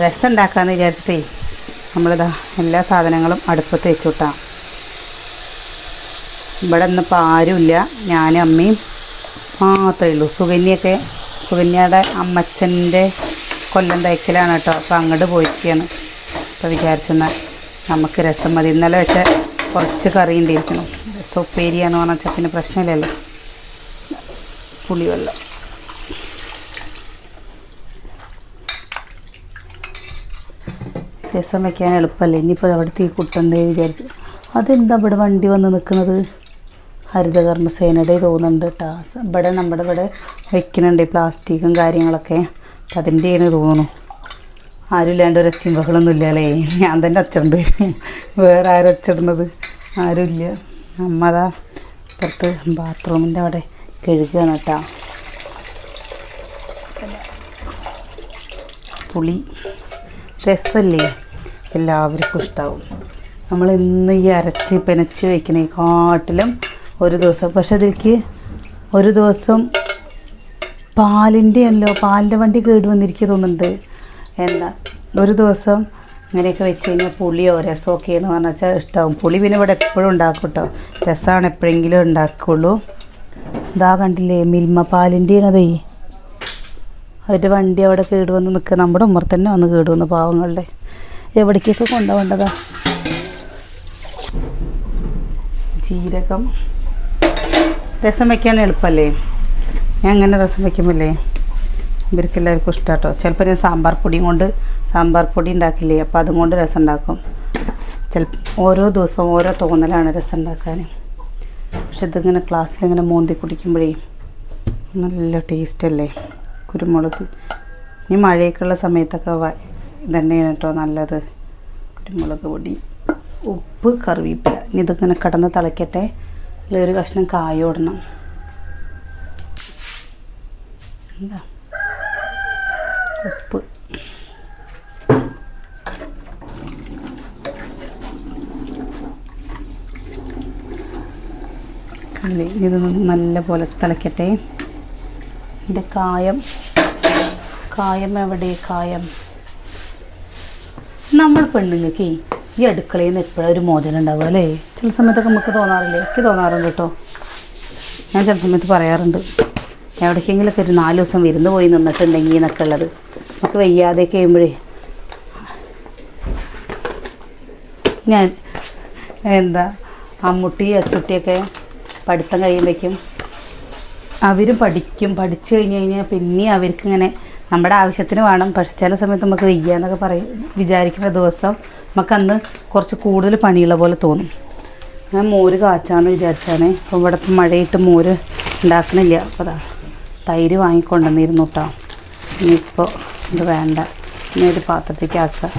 രസം ഉണ്ടാക്കാമെന്ന് വിചാരിച്ചിട്ടേ നമ്മളിതാ എല്ലാ സാധനങ്ങളും അടുപ്പത്ത് വെച്ചുവിട്ടാം ഇവിടെ ഇന്നിപ്പോൾ ആരുമില്ല. ഞാനും അമ്മയും മാത്രമേ ഉള്ളൂ. സുകന്യൊക്കെ സുകന്യയുടെ അമ്മച്ചന്റെ കൊല്ലം തയ്ക്കലാണ് കേട്ടോ. അപ്പോൾ അങ്ങോട്ട് പോയിരിക്കുകയാണ്. അപ്പോൾ വിചാരിച്ചെന്നാൽ നമുക്ക് രസം മതി. ഇന്നലെ വെച്ച കുറച്ച് കറി ഉണ്ടായിരിക്കണം. രസം ഉപ്പേരിയാന്ന് പറഞ്ഞാൽ പിന്നെ പ്രശ്നമില്ലല്ലോ. പുളിവെള്ളം. രസം വയ്ക്കാൻ എളുപ്പമല്ലേ? ഇനിയിപ്പോൾ അവിടെ തീ കുട്ടണ്ടേ വിചാരിച്ചു. അതെന്താ ഇവിടെ വണ്ടി വന്ന് നിൽക്കുന്നത് ഹരിതകർമ്മസേനയുടെ തോന്നുന്നുണ്ട് കേട്ടോ ഇവിടെ നമ്മുടെ ഇവിടെ വെക്കുന്നുണ്ട് ഈ പ്ലാസ്റ്റിക്കും കാര്യങ്ങളൊക്കെ. അപ്പം അതിന്റെയാണ് തോന്നുന്നു. ആരും ഇല്ലാണ്ട് ഒരു ഒച്ചയും ബഹളമൊന്നും ഇല്ലല്ലേ? ഞാൻ തന്നെ ഒച്ചുണ്ട് വേറെ ആരും ഒച്ചിടുന്നത് ആരുമില്ല അമ്മതാ പുറത്ത് ബാത്റൂമിന്റെ അവിടെ കഴുകുകയാണ് കേട്ടോ പുളി. രസമല്ലേ? എല്ലാവർക്കും ഇഷ്ടാവും. നമ്മൾ ഇന്ന് ഈ അരച്ച് പെനച്ച് വെക്കണേക്കാട്ടിലും ഒരു ദിവസം പക്ഷെ അതിലേക്ക് ഒരു ദിവസം പാലിന്റെ അല്ലോ പാലിന്റെ വണ്ടി കേട് വന്നിരിക്കുക തോന്നുന്നുണ്ട്. എന്താ ഒരു ദിവസം ഇങ്ങനെയൊക്കെ വെച്ച് കഴിഞ്ഞാൽ പുളിയോ രസമൊക്കെ എന്ന് പറഞ്ഞാൽ ഇഷ്ടമാവും പുളി പിന്നെ ഇവിടെ എപ്പോഴും ഉണ്ടാക്കും കേട്ടോ. രസമാണ് എപ്പോഴെങ്കിലും ഉണ്ടാക്കുള്ളൂ. ഇതാ കണ്ടില്ലേ മിൽമ പാലിന്റെയാണതേ. അവരുടെ വണ്ടി അവിടെ കേട് വന്ന് നിൽക്കുക. നമ്മുടെ ഉമ്മർ തന്നെ വന്ന് കേട് വന്ന് പാവങ്ങളുടെ. എവിടേക്കൊക്കെ കൊണ്ടുപോകേണ്ടതാ? ജീരകം. രസം വയ്ക്കാൻ എളുപ്പമല്ലേ ഞാൻ അങ്ങനെ രസം വയ്ക്കുമല്ലേ ഇവർക്ക് എല്ലാവർക്കും ഇഷ്ടമാട്ടോ ചിലപ്പോൾ ഞാൻ സാമ്പാർ പൊടിയും കൊണ്ട് സാമ്പാർ പൊടി ഉണ്ടാക്കില്ലേ? അപ്പോൾ അതും കൊണ്ട് രസം ഉണ്ടാക്കും. ചില ഓരോ ദിവസവും ഓരോ തോന്നലാണ് രസം ഉണ്ടാക്കാൻ പക്ഷെ ഇതിങ്ങനെ ക്ലാസ്സിലിങ്ങനെ മോന്തി കുടിക്കുമ്പോഴേ നല്ല ടേസ്റ്റ് അല്ലേ കുരുമുളക്. ഇനി മഴയൊക്കെയുള്ള സമയത്തൊക്കെ ഇതന്നെയാണ് കേട്ടോ നല്ലത്. കുരുമുളക് പൊടി ഉപ്പ് കറിവേപ്പില. ഇനി ഇതിങ്ങനെ കിടന്ന് തിളയ്ക്കട്ടെ ഒരു കഷ്ണം കായ ഇടണം. എന്താ? ഉപ്പ്. അല്ലേ ഇതൊന്ന് നല്ല പോലെ തിളയ്ക്കട്ടെ ഇതിന്റെ കായം. കായം എവിടെ? കായം. നമ്മൾ പെണ്ണുങ്ങൾക്ക് ഈ അടുക്കളയിൽ നിന്ന് എപ്പോഴും ഒരു മോചനം ഉണ്ടാവുക അല്ലേ? ചില സമയത്തൊക്കെ നമുക്ക് തോന്നാറില്ലേ? എനിക്ക് തോന്നാറുണ്ട് കേട്ടോ. ഞാൻ ചില സമയത്ത് പറയാറുണ്ട്. എവിടേക്കെങ്കിലൊക്കെ ഒരു നാല് ദിവസം വിരുന്ന് പോയി നിന്നിട്ടുണ്ടെങ്കിൽ എന്നൊക്കെ ഉള്ളത്. നമുക്ക് വയ്യാതെയൊക്കെ കഴിയുമ്പോഴേ ഞാൻ എന്താ അമ്മുട്ടി അച്ചുട്ടിയൊക്കെ പഠിത്തം കഴിയുമ്പോഴേക്കും അവരും പഠിക്കും. പഠിച്ചു കഴിഞ്ഞ് കഴിഞ്ഞാൽ പിന്നെ അവർക്ക് ഇങ്ങനെ നമ്മുടെ ആവശ്യത്തിന് വേണം. പക്ഷെ ചില സമയത്ത് നമുക്ക് വയ്യ എന്നൊക്കെ പറയും. വിചാരിക്കുന്ന ദിവസം നമുക്ക് അന്ന് കുറച്ച് കൂടുതൽ പണിയുള്ള പോലെ തോന്നും. ഞാൻ മോര് കാച്ചാന്ന് വിചാരിച്ചാണ്. അപ്പോൾ ഇവിടെ ഇപ്പം മഴയിട്ട് മോര് ഉണ്ടാക്കണില്ല. അപ്പോൾ അതാ തൈര് വാങ്ങിക്കൊണ്ടുവന്നിരുന്നു കേട്ടോ ഇനിയിപ്പോൾ ഇത് വേണ്ട. ഇനി ഒരു പാത്രത്തേക്ക് ആക്കുക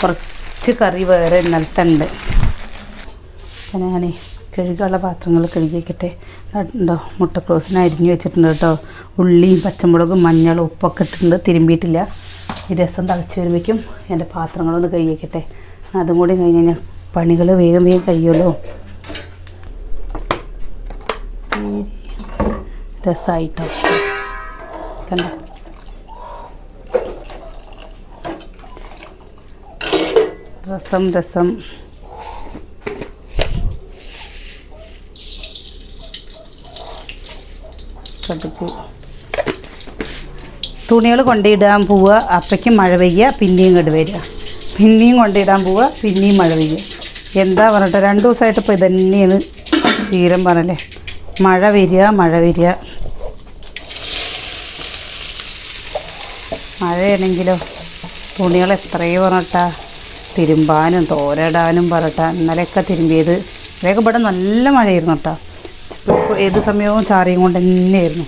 കുറച്ച് കറി വേറെ ഇന്നലത്തെ ഉണ്ട്. ഞാൻ കഴുകാനുള്ള പാത്രങ്ങൾ കഴുകി ഉണ്ടോ മുട്ടക്രോസിന് അരിഞ്ഞു വെച്ചിട്ടുണ്ട് കേട്ടോ. ഉള്ളിയും പച്ചമുളകും മഞ്ഞളും ഉപ്പൊക്കെ ഇട്ടിട്ടുണ്ട്. തിരുമ്പിയിട്ടില്ല. ഈ രസം തിളച്ച് വരുമ്പോഴേക്കും എന്റെ പാത്രങ്ങളൊന്ന് കഴുകി വയ്ക്കട്ടെ അതും കൂടി കഴിഞ്ഞ് കഴിഞ്ഞാൽ പണികൾ വേഗം വേഗം കഴിയുമല്ലോ. രസമായിട്ടോ കണ്ട. രസം രസം. കടുക് തുണികൾ കൊണ്ടിടാൻ പോവുക അപ്പയ്ക്ക് മഴ പെയ്യുക പിന്നെയും ഇങ്ങോട്ട് വരിക. പിന്നെയും കൊണ്ടിടാൻ പോവുക പിന്നെയും മഴ പെയ്യുക എന്താ പറഞ്ഞിട്ട് രണ്ട് ദിവസമായിട്ട് ഇപ്പോൾ ഇതന്നെയാണ് ശീലം പറഞ്ഞല്ലേ മഴ വരിക മഴ വരിക. മഴയാണെങ്കിലോ തുണികൾ എത്രയോ പറഞ്ഞിട്ടാ. തിരുമ്പാനും തോരടാനും പറഞ്ഞിട്ടാ. ഇന്നലെയൊക്കെ തിരുമ്പിയത്. ഇവിടെയൊക്കെ ഇവിടെ നല്ല മഴയായിരുന്നു കേട്ടോ. ഏത് സമയവും ചാറിയും കൊണ്ട് തന്നെയായിരുന്നു.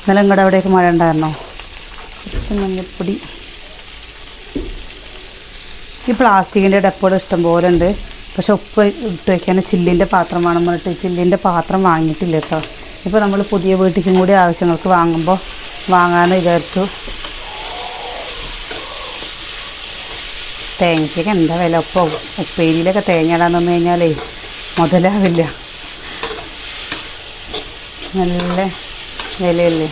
ഇന്നലെ ഇങ്ങടെ അവിടെയൊക്കെ മഴ ഉണ്ടായിരുന്നോ? മഞ്ഞൾപ്പൊടി ഈ പ്ലാസ്റ്റിക്കിന്റെ ഡപ്പകൾ ഇഷ്ടം പോലെ ഉണ്ട്. പക്ഷെ ഉപ്പ് ഇട്ട് വയ്ക്കാൻ ചില്ലിന്റെ പാത്രം വേണം പറഞ്ഞിട്ട് ചില്ലിന്റെ പാത്രം വാങ്ങിയിട്ടില്ല കേട്ടോ. ഇപ്പോൾ നമ്മൾ പുതിയ വീട്ടിലേക്കും കൂടി ആവശ്യങ്ങൾക്ക് വാങ്ങുമ്പോൾ വാങ്ങാമെന്ന് വിചാരിച്ചു. തേങ്ങയ്ക്കൊക്കെ എന്താ വില? ഇപ്പോൾ ഉപ്പേരിയിലൊക്കെ തേങ്ങ ഇടാൻ തന്നു കഴിഞ്ഞാലേ മുതലാവില്ല. നല്ല വിലയല്ലേ?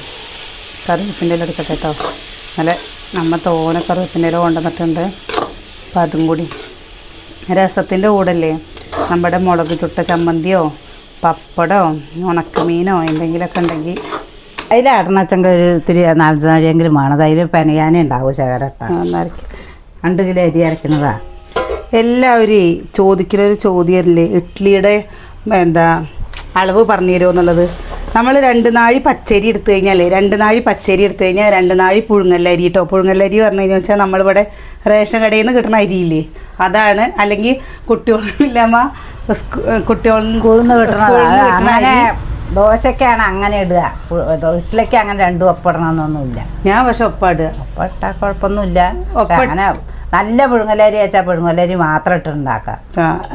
കറിവേപ്പിന്റെ ഇല എടുക്കട്ടെ കേട്ടോ നല്ല നമ്മൾ തോന കറിവേപ്പിന്റെ ഇല കൊണ്ടുവന്നിട്ടുണ്ട്. അപ്പം അതും കൂടി. രസത്തിന്റെ കൂടല്ലേ? നമ്മുടെ മുളക് ചുട്ട ചമ്മന്തിയോ പപ്പടോ ഉണക്കമീനോ എന്തെങ്കിലുമൊക്കെ ഉണ്ടെങ്കിൽ അതിൽ അടണച്ചങ്ക ഒരു ഇത്തിരി നാല് നാഴിയെങ്കിലും വേണം. അതിൽ പെനയാനേ ഉണ്ടാവും ശകരട്ട രണ്ട് കിലോ അരി അരക്കുന്നതാ? എല്ലാവരും ചോദിക്കുന്ന ഒരു ചോദ്യമല്ലേ ഇഡ്ഡലിയുടെ എന്താ അളവ് പറഞ്ഞു തരുമോ എന്നുള്ളത്? നമ്മൾ രണ്ട് നാഴി പച്ചരി എടുത്തു കഴിഞ്ഞാൽ രണ്ട് നാഴി പച്ചരി എടുത്തു കഴിഞ്ഞാൽ രണ്ട് നാഴി പുഴുങ്ങല്ലരി കേട്ടോ പുഴുങ്ങല്ലരി പറഞ്ഞു കഴിഞ്ഞാൽ വെച്ചാൽ നമ്മളിവിടെ റേഷൻ കടയിൽ നിന്ന് കിട്ടുന്ന അരിയില്ലേ? അതാണ്. അല്ലെങ്കിൽ കുട്ടികളില്ലാമ കുട്ടികളും ഉഴുന്ന് കിട്ടണതാ സ്കൂളിൽ നിന്ന് അത്. കിട്ടുന്ന അങ്ങനെ ദോശക്കാണ് അങ്ങനെ ഇടുക. വീട്ടിലേക്ക് അങ്ങനെ രണ്ടും ഒപ്പിടണമെന്നൊന്നുമില്ല. ഞാൻ പക്ഷെ ഒപ്പാടുക ഒപ്പിട്ടാ കുഴപ്പമൊന്നുമില്ല. അങ്ങനെ നല്ല പുഴുങ്ങലരി വെച്ചാൽ പുഴുങ്ങലരി മാത്രം ഇട്ടുണ്ടാക്കാം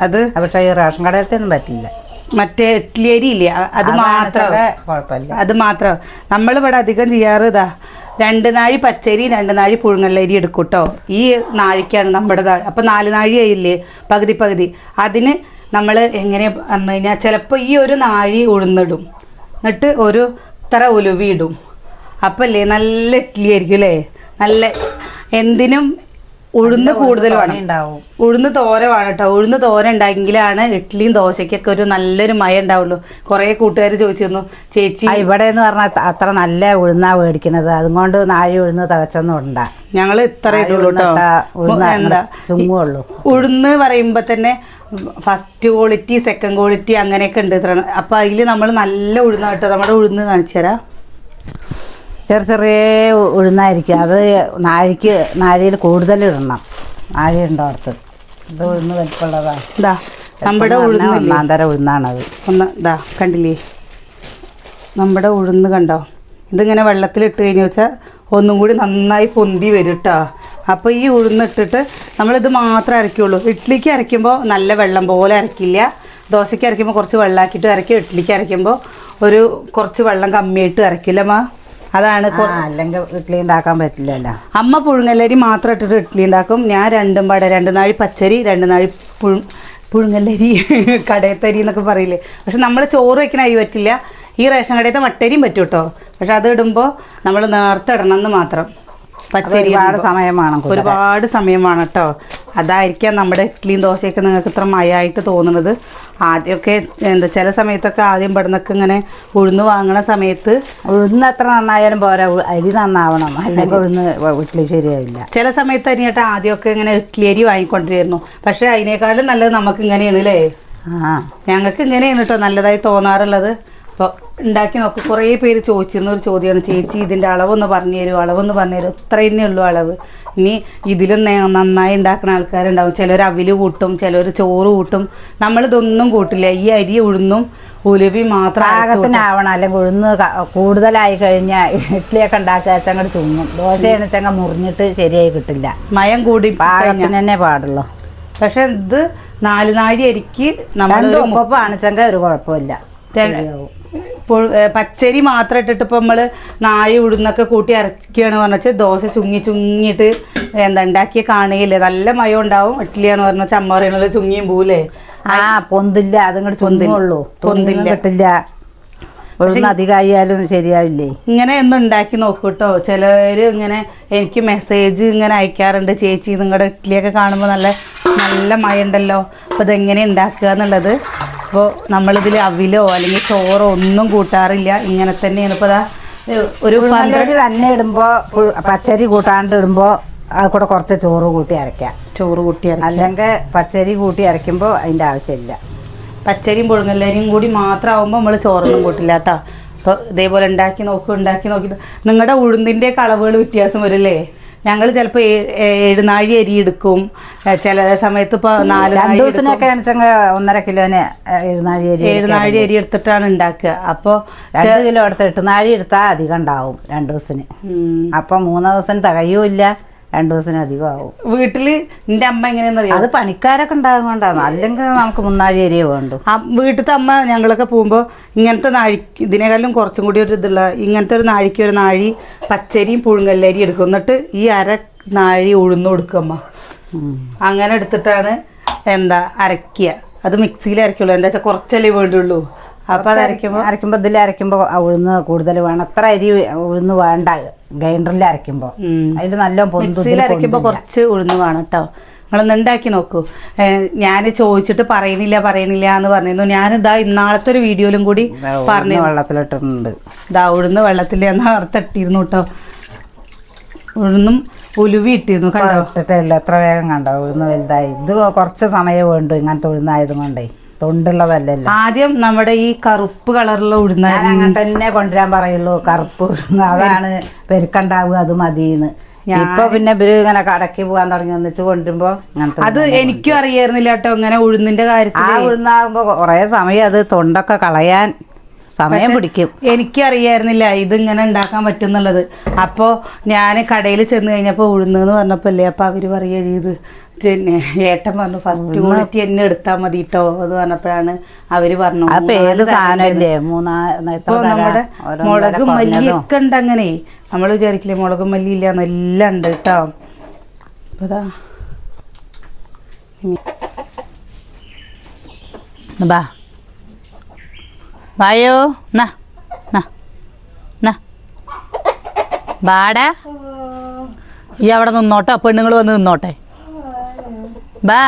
അത് പക്ഷേ ഈ റേഷൻ കടയിലത്തൊന്നും പറ്റില്ല. മറ്റേ ഇഡ്ലി അരി ഇല്ലേ അത് മാത്രം. അതാണെച്ചെങ്കി കുഴപ്പമില്ല. അത് മാത്രം. നമ്മളിവിടെ അധികം ചെയ്യാറ് ഇതാ രണ്ട് നാഴി പച്ചരി രണ്ട് നാഴി പുഴുങ്ങല്ലരി എടുക്കും കേട്ടോ ഈ നാഴിക്കാണ് നമ്മുടെ നാഴി അപ്പം നാല് നാഴി ആയില്ലേ? പകുതി പകുതി. അതിന് നമ്മൾ എങ്ങനെ പറഞ്ഞു കഴിഞ്ഞാൽ ചിലപ്പോൾ ഈ ഒരു നാഴി ഉഴുന്നിടും. എന്നിട്ട് ഒരു ഇത്ര ഉലുവി ഇടും. അപ്പം അല്ലേ നല്ല ഇഡ്ഡലി ആയിരിക്കും അല്ലേ? നല്ല എന്തിനും ഉഴുന്ന് കൂടുതൽ വേണം ഉണ്ടാവും ഉഴുന്ന് തോര വേണം കേട്ടോ. ഉഴുന്ന് തോര ഉണ്ടാക്കിയെങ്കിലാണ് ഇഡ്ഡലിയും ദോശയ്ക്കൊക്കെ ഒരു നല്ലൊരു മയ ഉണ്ടാവുള്ളൂ. കുറെ കൂട്ടുകാർ ചോദിച്ചിരുന്നു ചേച്ചി ഇവിടെ എന്ന് പറഞ്ഞാൽ അത്ര നല്ല ഉഴുന്നാ മേടിക്കണത് അതുകൊണ്ട് നാഴി ഉഴുന്ന് തകച്ചൊന്നും ഉണ്ടാ ഞങ്ങൾ ഇത്ര ഇട്ടുള്ളൂ ഉഴുന്നിട്ടാ എന്താ? ചുമ്മുള്ളൂ ഉഴുന്ന് പറയുമ്പോൾ തന്നെ ഫസ്റ്റ് ക്വാളിറ്റി സെക്കൻഡ് ക്വാളിറ്റി അങ്ങനെയൊക്കെ ഉണ്ട് ഇത്ര അപ്പൊ അതിൽ നമ്മൾ നല്ല ഉഴുന്ന കേട്ടോ. നമ്മുടെ ഉഴുന്ന് കാണിച്ചു തരാം. ചെറിയ ചെറിയ ഉഴുന്നായിരിക്കും. അത് നാഴിക്ക് നാഴിയിൽ കൂടുതൽ ഇടണം. നാഴി ഉണ്ടോ അടുത്ത്? ഇത് ഉഴുന്ന് വലിപ്പുള്ളതാ ഇതാ നമ്മുടെ ഉഴുന്ന് ഒന്നാം തരം ഉഴുന്നാണത്. ഒന്ന് ഇതാ കണ്ടില്ലേ? നമ്മുടെ ഉഴുന്ന് കണ്ടോ? ഇതിങ്ങനെ വെള്ളത്തിലിട്ട് കഴിഞ്ഞ് വെച്ചാൽ ഒന്നും കൂടി നന്നായി പൊന്തി വരും കേട്ടോ അപ്പോൾ ഈ ഉഴുന്നിട്ടിട്ട് നമ്മളിത് മാത്രമേ അരയ്ക്കുള്ളൂ. ഇഡ്ഡലിക്ക് അരയ്ക്കുമ്പോൾ നല്ല വെള്ളം പോലെ അരക്കില്ല ദോശയ്ക്ക് അരയ്ക്കുമ്പോൾ കുറച്ച് വെള്ളമാക്കിയിട്ട് അരയ്ക്കും. ഇഡ്ഡലിക്ക് അരയ്ക്കുമ്പോൾ ഒരു കുറച്ച് വെള്ളം കമ്മിയായിട്ട് അരയ്ക്കില്ല മാ. അതാണ് അല്ലെങ്കിൽ ഇഡ്ഡലി ഉണ്ടാക്കാൻ പറ്റില്ലല്ലോ. അമ്മ പുഴുങ്ങല്ലരി മാത്രം ഇട്ടിട്ട് ഇഡ്ഡലി ഉണ്ടാക്കും. ഞാൻ രണ്ടും പാടെ രണ്ട് നാഴി പച്ചരി രണ്ട് നാഴി പുഴു പുഴുങ്ങല്ലരി കടയത്തരി എന്നൊക്കെ പറയില്ലേ. പക്ഷെ നമ്മൾ ചോറ് വയ്ക്കണ അരി പറ്റില്ല. ഈ റേഷൻ കടയത്തെ മട്ടരിയും പറ്റും കേട്ടോ പക്ഷെ അത് ഇടുമ്പോൾ നമ്മൾ നേർത്തെ ഇടണം എന്ന് മാത്രം. പച്ചരി ഒരുപാട് സമയമാണ് സമയം വേണം ഒരുപാട് സമയം വേണം കേട്ടോ അതായിരിക്കാം നമ്മുടെ ഇഡ്ഡലിയും ദോശയൊക്കെ നിങ്ങൾക്ക് ഇത്ര മയമായിട്ട് തോന്നുന്നത്. ആദ്യമൊക്കെ എന്താ ചില സമയത്തൊക്കെ ആദ്യം ഇവിടുന്നൊക്കെ ഇങ്ങനെ ഉഴുന്ന് വാങ്ങണ സമയത്ത് ഉഴുന്ന് എത്ര നന്നായാലും പോരാ അരി നന്നാവണം. അല്ലെങ്കിൽ ഉഴുന്ന് വീട്ടിൽ ശരിയാവില്ല. ചില സമയത്ത് തന്നെയായിട്ട് ആദ്യമൊക്കെ ഇങ്ങനെ ഇഡ്ലി അരി വാങ്ങിക്കൊണ്ടിരുന്നു. പക്ഷെ അതിനേക്കാളും നല്ലത് നമുക്ക് ഇങ്ങനെയാണ് അല്ലേ ആ. ഞങ്ങൾക്ക് ഇങ്ങനെയാണ് കേട്ടോ നല്ലതായി തോന്നാറുള്ളത്. അപ്പോൾ ഉണ്ടാക്കി നോക്ക്. കുറേ പേര് ചോദിച്ചിരുന്ന ഒരു ചോദ്യമാണ് ചേച്ചി ഇതിന്റെ അളവൊന്ന് പറഞ്ഞു തരുമോ അളവൊന്ന് പറഞ്ഞു തരുമോ ഇത്ര തന്നെ ഉള്ളൂ അളവ്. ഇനി ഇതിലും നന്നായി ഉണ്ടാക്കുന്ന ആൾക്കാരുണ്ടാവും. ചിലർ അവിൽ കൂട്ടും ചിലർ ചോറ് കൂട്ടും. നമ്മളിതൊന്നും കൂട്ടില്ല. ഈ അരി ഉഴുന്നും ഉലുവി മാത്രം ആവണം. പാകത്തിനാവണം അല്ലെങ്കിൽ ഉഴുന്ന് കൂടുതലായി കഴിഞ്ഞാൽ ഇഡ്ഡലിയൊക്കെ ഉണ്ടാക്കുക അങ്ങോട്ട് ചുങ്ങും. ദോശയാണ് ചങ്ങ. മുറിഞ്ഞിട്ട് ശരിയായി കിട്ടില്ല. മയം കൂടി പാകത്തിന് തന്നെ പാടുള്ളൂ. പക്ഷെ ഇത് നാല് നാഴി അരിക്ക് നമ്മൾ നമ്മളൊരു ഒപ്പം ഒരു കുഴപ്പമില്ല. ഇപ്പോൾ പച്ചരി മാത്രം ഇട്ടിട്ട് ഇപ്പം നമ്മൾ നായ ഉഴുന്നൊക്കെ കൂട്ടി അരക്കുകയാണ് പറഞ്ഞാൽ ദോശ ചുങ്ങി ചുങ്ങിയിട്ട് എന്താ ഉണ്ടാക്കിയ കാണുകയില്ലേ? നല്ല മയം ഉണ്ടാവും. ഇഡ്ഡലിയാണ് പറഞ്ഞാൽ അമ്മ പറയണല്ലോ ചുങ്ങിയും പൂലേ ആ പൊന്തില്ല. അതുങ്ങോട്ട് പൊന്തില്ല. ചുങ്ങുള്ളൂ പൊന്തില്ല. കിട്ടില്ല. അധികമായാലും ശരിയാവില്ലേ? ഇങ്ങനെ ഒന്നും ഉണ്ടാക്കി നോക്കൂ കേട്ടോ ചിലര് ഇങ്ങനെ എനിക്ക് മെസ്സേജ് ഇങ്ങനെ അയക്കാറുണ്ട്. ചേച്ചി നിങ്ങളുടെ ഇഡ്ഡലിയൊക്കെ കാണുമ്പോൾ നല്ല നല്ല മയമുണ്ടല്ലോ. അപ്പോൾ ഇതെങ്ങനെ ഉണ്ടാക്കുക എന്നുള്ളത് അപ്പോൾ നമ്മളിതിൽ അവിലോ അല്ലെങ്കിൽ ചോറോ ഒന്നും കൂട്ടാറില്ല. ഇങ്ങനെ തന്നെയാണ് ഇപ്പോൾ അതാ ഒരു പന്ത്രണ്ട് തന്നെ ഇടുമ്പോൾ പച്ചരി കൂട്ടാണ്ട് ഇടുമ്പോൾ അത് കൂടെ കുറച്ച് ചോറ് കൂട്ടി അരയ്ക്കാം. ചോറ് കൂട്ടി അല്ലെങ്കിൽ പച്ചരി കൂട്ടി അരയ്ക്കുമ്പോൾ അതിന്റെ ആവശ്യമില്ല. പച്ചരിയും പുഴുങ്ങല്ലരിയും കൂടി മാത്രമാകുമ്പോൾ നമ്മൾ ചോറൊന്നും കൂട്ടില്ല കേട്ടോ അപ്പോൾ ഇതേപോലെ ഉണ്ടാക്കി നോക്കും ഉണ്ടാക്കി നോക്കി നിങ്ങളുടെ ഉഴുന്നിന്റെ അളവുകൾ വ്യത്യാസം വരില്ലേ? ഞങ്ങൾ ചിലപ്പോൾ ഏഴ് നാഴി അരി എടുക്കും. ചില സമയത്ത് ഇപ്പോൾ നാല് രണ്ടു. ദിവസത്തിനൊക്കെ ഒന്നര കിലോന് എഴുന്നാഴി അരി ഏഴ് നാഴി അരി എടുത്തിട്ടാണ് ഉണ്ടാക്കുക അപ്പോൾ രണ്ട് കിലോ എടുത്ത് എട്ടുനാഴി എടുത്താൽ അധികം ഉണ്ടാവും രണ്ടു ദിവസത്തിന്. അപ്പം മൂന്ന് ദിവസം തികയൂല്ല. രണ്ടു ദിവസത്തിനധികം ആവും വീട്ടിൽ നിന്റെ അമ്മ എങ്ങനെയാണെന്ന് അറിയാം അത് പണിക്കാരൊക്കെ ഉണ്ടാകും കൊണ്ടാണ്. അല്ലെങ്കിൽ നമുക്ക് മുന്നാഴി ഏരിയ വേണ്ടു. ആ വീട്ടിലത്തെ അമ്മ ഞങ്ങളൊക്കെ പോകുമ്പോൾ ഇങ്ങനത്തെ നാഴി ഇതിനേക്കാളും കുറച്ചും കൂടി ഒരു ഇതുള്ള ഇങ്ങനത്തെ ഒരു നാഴിക്ക് ഒരു നാഴി പച്ചരിയും പുഴുങ്ങല്ലരിയും എടുക്കും. എന്നിട്ട് ഈ അര നാഴി ഉഴുന്ന് കൊടുക്കമ്മ അങ്ങനെ എടുത്തിട്ടാണ് എന്താ അരക്കുക അത് മിക്സിയിൽ അരക്കുള്ളൂ എന്താ വെച്ചാൽ കുറച്ചല്ലേ വേണ്ടുള്ളൂ. അപ്പൊ അത് അരയ്ക്കുമ്പോൾ അരയ്ക്കുമ്പോൾ ഇതിൽ അരയ്ക്കുമ്പോൾ ഉഴുന്ന് കൂടുതൽ വേണം. അത്ര അരി ഉഴുന്ന് വേണ്ട. ഗ്രൈൻഡറിൽ അരയ്ക്കുമ്പോൾ അതിൽ നല്ല മിക്സിയിൽ അരയ്ക്കുമ്പോൾ കുറച്ച് ഉഴുന്ന് വേണം കേട്ടോ നിങ്ങളൊന്ന് ഉണ്ടാക്കി നോക്കൂ. ഞാൻ ചോദിച്ചിട്ട് പറയണില്ല പറയണില്ല എന്ന് പറഞ്ഞിരുന്നു. ഞാനിതാ ഇന്നാളത്തെ ഒരു വീഡിയോയിലും കൂടി പറഞ്ഞു വെള്ളത്തിലിട്ടിട്ടുണ്ട്. ഇതാ ഉഴുന്ന് വെള്ളത്തിൽ എന്നാ വറുത്തിട്ടിരുന്നു കേട്ടോ ഉഴുന്നും ഉലുവി ഇട്ടിരുന്നു കണ്ടോ? ഇട്ടിട്ടില്ല എത്ര വേഗം കണ്ടോ? ഉഴുന്ന് വലുതായി. ഇത് കുറച്ച് സമയം വേണ്ടു ഇങ്ങനത്തെ ഉഴുന്നായത് കൊണ്ടേ. തൊണ്ടുള്ളതല്ലല്ലോ. ആദ്യം നമ്മുടെ ഈ കറുപ്പ് കളറുള്ള ഞാൻ അങ്ങനെ തന്നെ കൊണ്ടുവരാൻ പറയുള്ളൂ കറുപ്പ് ഉഴുന്ന്. അതാണ് പെരുക്കണ്ടാവുക അത് മതിയെന്ന് ഇപ്പൊ പിന്നെ ഇവർ ഇങ്ങനെ കടക്കി പോകാൻ തുടങ്ങി. ഒന്നിച്ച് കൊണ്ടുമ്പോ അത് എനിക്കും അറിയായിരുന്നില്ല കേട്ടോ ഇങ്ങനെ ഉഴുന്നിന്റെ ആ കാര്യത്തിൽ ഉഴുന്നാകുമ്പോ കൊറേ സമയം അത് തൊണ്ടൊക്കെ കളയാൻ സമയം പിടിക്കും. എനിക്കറിയായിരുന്നില്ല ഇതിങ്ങനെ ഉണ്ടാക്കാൻ പറ്റുന്നുള്ളത്. അപ്പോ ഞാൻ കടയിൽ ചെന്ന് കഴിഞ്ഞപ്പോൾ ഉഴുന്നെന്ന് പറഞ്ഞപ്പോൾ അപ്പോൾ അവർ പറയുക ചെയ്ത് പിന്നെ ഏട്ടൻ പറഞ്ഞു ഫസ്റ്റ് യൂണിറ്റ് എന്നെ എടുത്താൽ മതി കേട്ടോ എന്ന് പറഞ്ഞപ്പോഴാണ് അവർ പറഞ്ഞു നമ്മുടെ മുളക് മല്ലിയൊക്കെ ഉണ്ട് അങ്ങനെ. നമ്മൾ വിചാരിക്കില്ലേ മുളക് മല്ലി ഇല്ല എന്നെല്ലാം ഉണ്ട് കേട്ടോ. അപ്പോൾ അതാ ബാ. വായോ നാ നാ ബാടാ. ഈ അവിടെ നിന്നോട്ടെ പെണ്ണുങ്ങൾ വന്ന് നിന്നോട്ടെ. ബാ.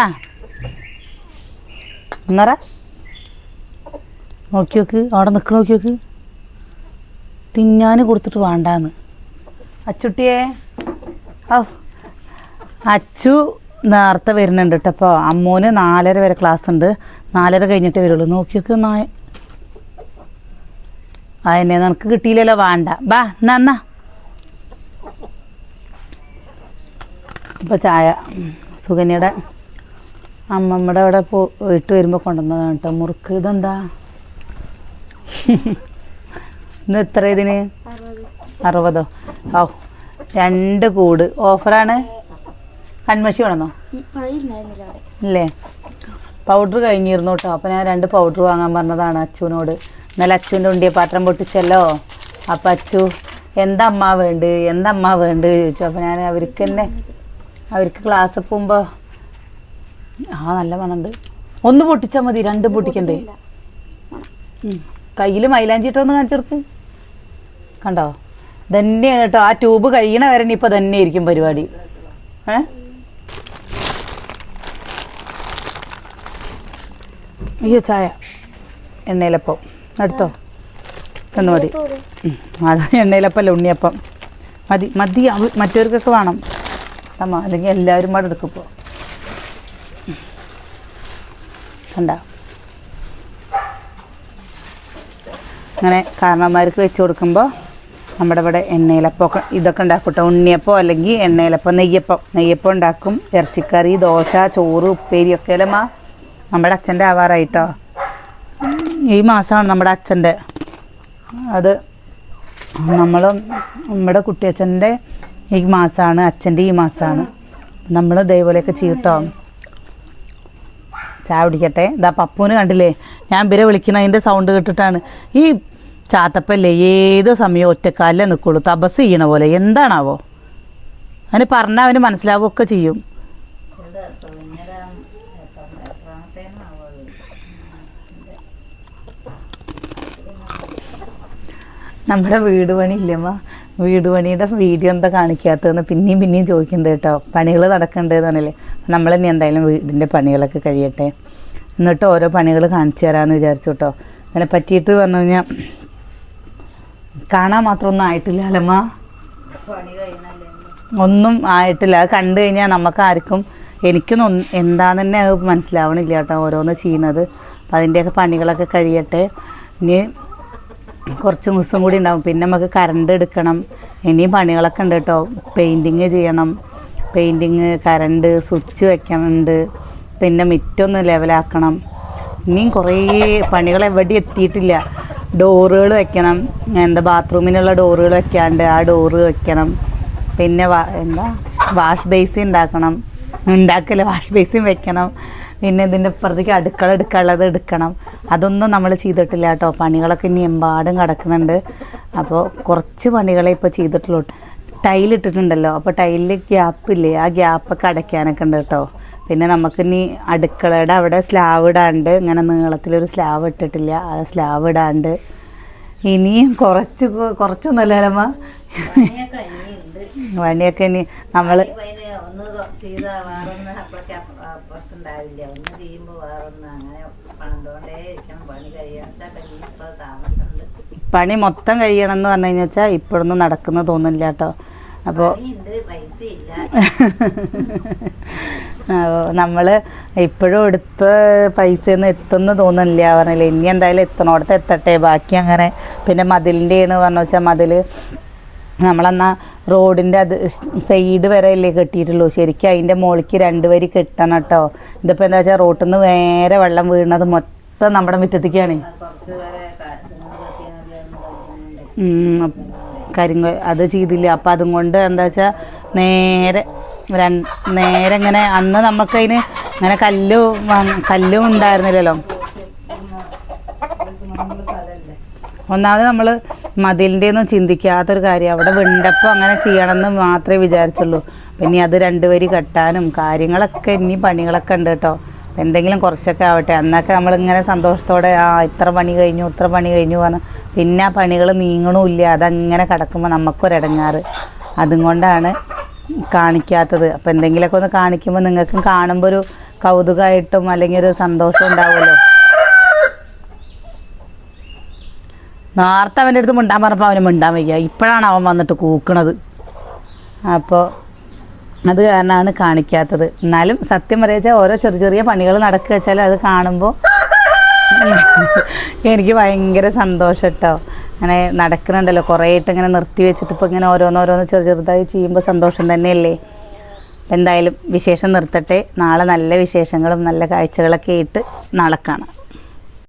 എന്നറ നോക്കി നോക്ക് അവിടെ നിൽക്കണ നോക്കി നോക്ക്. തിന്നാൻ കൊടുത്തിട്ട് വേണ്ടാന്ന്. അച്ചുട്ടിയെ. ഓ അച്ചു നേരത്തെ വരുന്നുണ്ട് കേട്ടോ അപ്പോൾ അമ്മൂന് നാലര വരെ ക്ലാസ് ഉണ്ട്. നാലര കഴിഞ്ഞിട്ടേ വരുള്ളൂ. നോക്കി നോക്ക് നായ. അതിനെ നിനക്ക് കിട്ടിയില്ലല്ലോ വേണ്ട. ബാ എന്നാ എന്നാ. ഇപ്പോൾ ചായ സുകന്യയുടെ അമ്മമ്മയുടെ അവിടെ പോയിട്ട് വരുമ്പോൾ കൊണ്ടുവന്നതാണ് കേട്ടോ. മുറുക്ക്. ഇതെന്താ? ഇന്ന് എത്ര ഇതിന്? അറുപതോ? ഓ രണ്ട് കൂട്. ഓഫറാണ്? കൺമഷി വേണമെന്നോ ഇല്ലേ? പൗഡർ കഴിഞ്ഞിരുന്നു കേട്ടോ. അപ്പോൾ ഞാൻ രണ്ട് പൗഡർ വാങ്ങാൻ പറഞ്ഞതാണ് അച്ചുവിനോട്. ഇന്നലെ അച്ചുവിന്റെ ഉണ്ടിയ പാത്രം പൊട്ടിച്ചല്ലോ. അപ്പം അച്ചു എന്താ അമ്മ വേണ്ട? എന്താ അമ്മ വേണ്ട? ചോദിച്ചു. അപ്പോൾ ഞാൻ അവർക്ക് തന്നെ അവർക്ക് ക്ലാസ് പോകുമ്പോൾ ആ നല്ല മണമുണ്ട് ഒന്ന് പൊട്ടിച്ചാൽ മതി രണ്ട് പൊട്ടിക്കണ്ടേ? കയ്യിൽ മൈലാഞ്ചിട്ടൊന്ന് കാണിച്ചെടുക്ക് കണ്ടോ? തന്നെയാണ് കേട്ടോ. ആ ട്യൂബ് കഴിയണ വരെ ഇപ്പം തന്നെ ആയിരിക്കും പരിപാടി. ഏ? അയ്യോ ചായ. എണ്ണയിലപ്പം. എടുത്തോ? എന്ന് മതി. അതാ എണ്ണയിലപ്പല്ല ഉണ്ണിയപ്പം. മതി. മതി മറ്റവർക്കൊക്കെ വേണം. അമ്മ അല്ലെങ്കിൽ എല്ലാവരും പാടെടുക്കും എടുക്കിപ്പോൾ കണ്ട? അങ്ങനെ കാരണന്മാർക്ക് വെച്ച് കൊടുക്കുമ്പോൾ നമ്മുടെ ഇവിടെ എണ്ണയിലപ്പമൊക്കെ ഇതൊക്കെ ഉണ്ടാക്കും കേട്ടോ ഉണ്ണിയപ്പം അല്ലെങ്കിൽ എണ്ണയിലപ്പം നെയ്യപ്പം. നെയ്യപ്പം ഉണ്ടാക്കും. ഇറച്ചിക്കറി ദോശ ചോറ് ഉപ്പേരി ഒക്കെ അല്ലമ്മ നമ്മുടെ അച്ഛന്റെ ആവാറായിട്ടോ? ഈ മാസമാണ് നമ്മുടെ അച്ഛന്റെ. അത് നമ്മൾ നമ്മുടെ കുട്ടിയച്ഛന്റെ ഈ മാസമാണ് അച്ഛന്റെ ഈ മാസമാണ്. നമ്മൾ ഇതേപോലെയൊക്കെ ചെയ്യട്ടോ ചായ കുടിക്കട്ടെ. ഇതാ പപ്പുവിന് കണ്ടില്ലേ? ഞാൻ ഇവരെ വിളിക്കണതിന്റെ സൗണ്ട് കേട്ടിട്ടാണ്. ഈ ചാത്തപ്പല്ലേ ഏത് സമയവും ഒറ്റക്കാലിലേ നിൽക്കുള്ളൂ തപസ് ചെയ്യണ പോലെ. എന്താണാവോ? അവന് പറഞ്ഞാൽ അവന് മനസ്സിലാവുകയൊക്കെ ചെയ്യും. നമ്മുടെ വീട് പണിയില്ലേമ്മ വീട് പണിയുടെ വീഡിയോ എന്താ കാണിക്കാത്തതെന്ന് പിന്നെയും പിന്നെയും ചോദിക്കുന്നുണ്ട് കേട്ടോ. പണികൾ നടക്കേണ്ടതെന്നാണല്ലേ നമ്മൾ ഇനി എന്തായാലും വീടിന്റെ പണികളൊക്കെ കഴിയട്ടെ. എന്നിട്ട് ഓരോ പണികൾ കാണിച്ചു തരാമെന്ന് വിചാരിച്ചു കേട്ടോ. അങ്ങനെ പറ്റിയിട്ട് പറഞ്ഞു കഴിഞ്ഞാൽ കാണാൻ മാത്രമൊന്നും ആയിട്ടില്ല അലമ്മ ഒന്നും ആയിട്ടില്ല. അത് കണ്ടു കഴിഞ്ഞാൽ നമുക്ക് ആർക്കും എനിക്കൊന്നും എന്താന്ന് തന്നെ അത് മനസ്സിലാവണില്ല കേട്ടോ ഓരോന്ന് ചെയ്യുന്നത്. അപ്പം അതിന്റെയൊക്കെ പണികളൊക്കെ കഴിയട്ടെ. ഇനി കുറച്ച് ദിവസം കൂടി ഉണ്ടാവും. പിന്നെ നമുക്ക് കറണ്ട് എടുക്കണം. ഇനിയും പണികളൊക്കെ ഉണ്ട് കേട്ടോ. പെയിന്റിങ് ചെയ്യണം. പെയിന്റിങ് കറണ്ട് സ്വിച്ച് വെക്കണുണ്ട്. പിന്നെ മിറ്റൊന്ന് ലെവലാക്കണം ഇനിയും കുറേ പണികൾ എവിടെ എത്തിയിട്ടില്ല. ഡോറുകൾ വെക്കണം. എന്താ ബാത്റൂമിനുള്ള ഡോറുകൾ വെക്കാണ്ട് ആ ഡോറ് വെക്കണം. പിന്നെ എന്താ? വാഷ് ബേസിൻ ഉണ്ടാക്കണം. ഉണ്ടാക്കില്ല വാഷ് ബേസിൻ വെക്കണം. പിന്നെ ഇതിന്റെ ഇപ്പുറത്തേക്ക് അടുക്കള എടുക്കാനുള്ളത് എടുക്കണം. അതൊന്നും നമ്മൾ ചെയ്തിട്ടില്ല കേട്ടോ. പണികളൊക്കെ ഇനി എമ്പാടും കിടക്കുന്നുണ്ട്. അപ്പോൾ കുറച്ച് പണികളെ ഇപ്പോൾ ചെയ്തിട്ടുള്ളൂ. ടൈലിട്ടിട്ടുണ്ടല്ലോ അപ്പോൾ ടൈലിൽ ഗ്യാപ്പ് ഗ്യാപ്പില്ലേ ആ ഗ്യാപ്പൊക്കെ അടയ്ക്കാനൊക്കെ ഉണ്ട് കേട്ടോ. പിന്നെ നമുക്ക് ഇനി അടുക്കളയുടെ അവിടെ സ്ലാവ് ഇടാണ്ട് ഇങ്ങനെ നീളത്തിലൊരു സ്ലാവ് ഇട്ടിട്ടില്ല. ആ സ്ലാവ് ഇടാണ്ട് ഇനിയും കുറച്ച് കുറച്ചൊന്നുമല്ല അല്ലമ്മ പണിയൊക്കെ ഇനി നമ്മൾ ഇതിന് ഒന്ന് ചെയ്യുമ്പോൾ വേറൊന്ന് അങ്ങനെ പണിതോണ്ടേ ഇരിക്കണം. പണി കഴിയാന്ന് വെച്ചാൽ കഴിയുമ്പോൾ താമസമുണ്ട്. പണി മൊത്തം കഴിയണം എന്ന് പറഞ്ഞു കഴിഞ്ഞാൽ വെച്ചാൽ ഇപ്പോഴൊന്നും നടക്കുന്ന തോന്നില്ല കേട്ടോ. അപ്പോൾ പൈസ ഇല്ല. നമ്മൾ ഇപ്പോഴും എടുത്ത പൈസയൊന്നും എത്തുന്ന തോന്നുന്നില്ല പറഞ്ഞില്ല. ഇനി എന്തായാലും എത്തണോടത്ത് എത്തട്ടെ. ബാക്കി അങ്ങനെ പിന്നെ മതിലിന്റെ ആണ് പറഞ്ഞു വെച്ചാൽ മതിൽ നമ്മളെന്നാ റോഡിന്റെ അത് സൈഡ് വരെ അല്ലേ കെട്ടിയിട്ടുള്ളൂ. ശരിക്കും അതിന്റെ മുകളിലേക്ക് രണ്ട് വരി കെട്ടണം കേട്ടോ ഇതിപ്പോൾ എന്താ വെച്ചാൽ റോട്ടിൽ നിന്ന് വേറെ വെള്ളം വീണത് മൊത്തം നമ്മുടെ മുറ്റത്തേക്കാണ്. കരിങ്ക അത് ചെയ്തില്ല. അപ്പം അതും കൊണ്ട് എന്താ വെച്ചാൽ നേരെ നേരെ ഇങ്ങനെ അന്ന് നമുക്കതിന് ഇങ്ങനെ കല്ല് കല്ലും ഉണ്ടായിരുന്നില്ലല്ലോ. ഒന്നാമത് നമ്മൾ മതിലിന്റെ ഒന്നും ചിന്തിക്കാത്തൊരു കാര്യം. അവിടെ വിണ്ടപ്പോൾ അങ്ങനെ ചെയ്യണമെന്ന് മാത്രമേ വിചാരിച്ചുള്ളൂ. പിന്നെ അത് രണ്ട് വരി കെട്ടാനും കാര്യങ്ങളൊക്കെ ഇനി പണികളൊക്കെ ഉണ്ട് കേട്ടോ. എന്തെങ്കിലും കുറച്ചൊക്കെ ആവട്ടെ. അന്നൊക്കെ നമ്മളിങ്ങനെ സന്തോഷത്തോടെ ആ ഇത്ര പണി കഴിഞ്ഞു ഇത്ര പണി കഴിഞ്ഞു പറഞ്ഞ് പിന്നെ ആ പണികൾ നീങ്ങണമില്ല അതങ്ങനെ കിടക്കുമ്പോൾ നമുക്കൊരിടങ്ങാറ് അതും കൊണ്ടാണ് കാണിക്കാത്തത്. അപ്പോൾ എന്തെങ്കിലുമൊക്കെ ഒന്ന് കാണിക്കുമ്പോൾ നിങ്ങൾക്കും കാണുമ്പോൾ ഒരു കൗതുകമായിട്ടും അല്ലെങ്കിൽ ഒരു സന്തോഷം ഉണ്ടാവുമല്ലോ. നേരത്തെ അവന്റെ അടുത്ത് മിണ്ടാൻ പറഞ്ഞപ്പോൾ അവന് മിണ്ടാൻ വയ്യ. ഇപ്പോഴാണ് അവൻ വന്നിട്ട് കൂക്കണത്. അപ്പോൾ അത് കാരണമാണ് കാണിക്കാത്തത്. എന്നാലും സത്യം പറയുക ഓരോ ചെറിയ ചെറിയ പണികൾ നടക്കുക വെച്ചാൽ അത് കാണുമ്പോൾ എനിക്ക് ഭയങ്കര സന്തോഷം കേട്ടോ അങ്ങനെ നടക്കുന്നുണ്ടല്ലോ കുറേയിട്ട് ഇങ്ങനെ നിർത്തി വെച്ചിട്ട് ഇപ്പോൾ ഇങ്ങനെ ഓരോന്നോരോന്ന് ചെറു ചെറുതായി ചെയ്യുമ്പോൾ സന്തോഷം തന്നെയല്ലേ? എന്തായാലും വിശേഷം നിർത്തട്ടെ. നാളെ നല്ല വിശേഷങ്ങളും നല്ല കാഴ്ചകളൊക്കെ ആയിട്ട് നാളെ കാണാം.